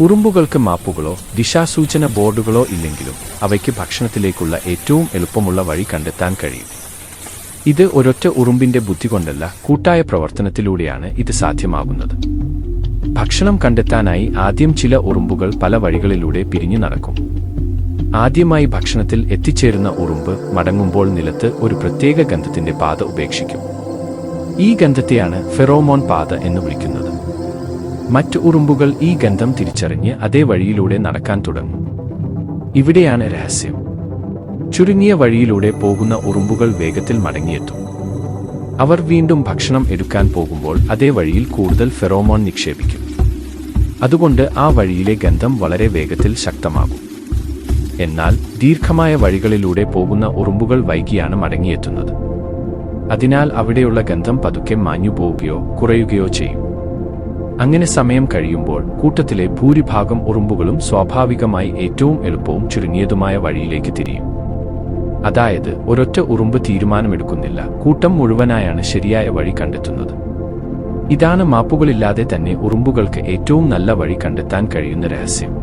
ഉറുമ്പുകൾക്ക് മാപ്പുകളോ ദിശാസൂചന ബോർഡുകളോ ഇല്ലെങ്കിലും അവയ്ക്ക് ഭക്ഷണത്തിലേക്കുള്ള ഏറ്റവും എളുപ്പമുള്ള വഴി കണ്ടെത്താൻ കഴിയും. ഇത് ഒരൊറ്റ ഉറുമ്പിന്റെ ബുദ്ധി കൊണ്ടല്ല കൂട്ടായ പ്രവർത്തനത്തിലൂടെയാണ് ഇത് സാധ്യമാകുന്നത്. ഭക്ഷണം കണ്ടെത്താനായി ആദ്യം ചില ഉറുമ്പുകൾ പല വഴികളിലൂടെ പിരിഞ്ഞു നടക്കും. ആദ്യമായി ഭക്ഷണത്തിൽ എത്തിച്ചേരുന്ന ഉറുമ്പ് മടങ്ങുമ്പോൾ നിലത്ത് ഒരു പ്രത്യേക ഗന്ധത്തിന്റെ പാത ഉപേക്ഷിക്കും. ഈ ഗന്ധത്തെയാണ് ഫെറോമോൺ പാത എന്ന് വിളിക്കുന്നത്. മറ്റ് ഉറുമ്പുകൾ ഈ ഗന്ധം തിരിച്ചറിഞ്ഞ് അതേ വഴിയിലൂടെ നടക്കാൻ തുടങ്ങും. ഇവിടെയാണ് രഹസ്യം. ചുരുങ്ങിയ വഴിയിലൂടെ പോകുന്ന ഉറുമ്പുകൾ വേഗത്തിൽ മടങ്ങിയെത്തും. അവർ വീണ്ടും ഭക്ഷണം എടുക്കാൻ പോകുമ്പോൾ അതേ വഴിയിൽ കൂടുതൽ ഫെറോമോൺ നിക്ഷേപിക്കും. അതുകൊണ്ട് ആ വഴിയിലെ ഗന്ധം വളരെ വേഗത്തിൽ ശക്തമാകും. എന്നാൽ ദീർഘമായ വഴികളിലൂടെ പോകുന്ന ഉറുമ്പുകൾ വൈകിയാണ് മടങ്ങിയെത്തുന്നത്. അതിനാൽ അവിടെയുള്ള ഗന്ധം പതുക്കെ മാഞ്ഞു പോവുകയോ കുറയുകയോ ചെയ്യും. അങ്ങനെ സമയം കഴിയുമ്പോൾ കൂട്ടത്തിലെ ഭൂരിഭാഗം ഉറുമ്പുകളും സ്വാഭാവികമായി ഏറ്റവും എളുപ്പവും ചുരുങ്ങിയതുമായ വഴിയിലേക്ക് തിരിയും. അതായത് ഒരൊറ്റ ഉറുമ്പ് തീരുമാനമെടുക്കുന്നില്ല. കൂട്ടം മുഴുവനായാണ് ശരിയായ വഴി കണ്ടെത്തുന്നത്. ഇതാണ് മാപ്പുകളില്ലാതെ തന്നെ ഉറുമ്പുകൾക്ക് ഏറ്റവും നല്ല വഴി കണ്ടെത്താൻ കഴിയുന്ന രഹസ്യം.